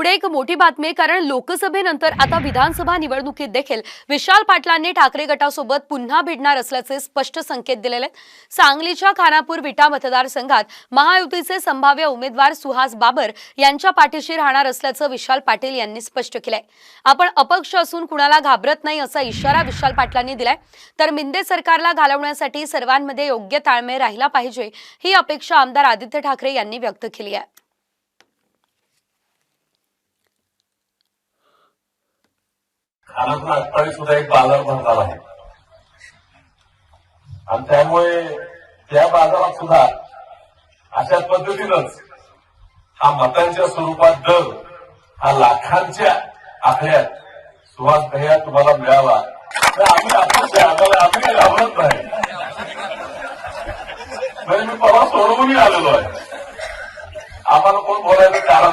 पुढे एक मोठी बातमी आहे, कारण लोकसभेनंतर आता विधानसभा निवडणुकीत देखील विशाल पाटलांनी ठाकरे गटासोबत पुन्हा भिडणार असल्याचे स्पष्ट संकेत दिलेले आहेत. सांगलीच्या खानापूर विटा मतदारसंघात महायुतीचे संभाव्य उमेदवार सुहास बाबर यांच्या पाठीशी राहणार असल्याचं विशाल पाटील यांनी स्पष्ट केलंय. आपण अपक्ष असून कुणाला घाबरत नाही असा इशारा विशाल पाटलांनी दिलाय. तर मिंदे सरकारला घालवण्यासाठी सर्वांमध्ये योग्य ताळमेळ राहिला पाहिजे ही अपेक्षा आमदार आदित्य ठाकरे यांनी व्यक्त केली आहे. खानापूर अठ्ठावीस सुद्धा एक बाजार भरणार आहे. आणि त्यामुळे त्या बाजारात सुद्धा अशा पद्धतीनंच हा मतांच्या स्वरूपात दर हा लाखांच्या आकड्यात सुहास भैया तुम्हाला मिळावा. तर आम्ही अपक्ष आहे. आम्हाला आम्ही काही घाबरत नाही. म्हणजे मी परवा सोडवूनही आलेलो आहे. आम्हाला कोण बोलायचं कारण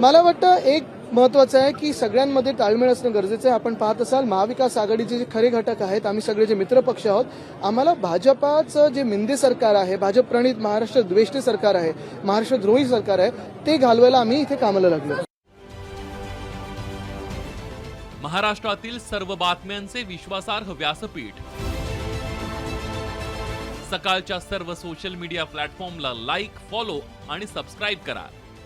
मला वाटतं एक महत्वाचं आहे की सगळ्यांमध्ये ताळमेळ असणं गरजेचं आहे. आपण पाहत असाल महाविकास आघाडीचे जे खरे घटक आहेत आम्ही सगळे जे मित्र पक्ष आहोत आम्हाला भाजपाचं जे मिंदे सरकार आहे भाजप प्रणित महाराष्ट्र द्वेष्टी सरकार आहे महाराष्ट्र द्रोही सरकार आहे ते घालवायला आम्ही इथे कामाला लागलो. महाराष्ट्रातील सर्व बातम्यांचे विश्वासार्ह व्यासपीठ. सकाळच्या सर्व सोशल मीडिया प्लॅटफॉर्मला लाईक फॉलो आणि सबस्क्राईब करा.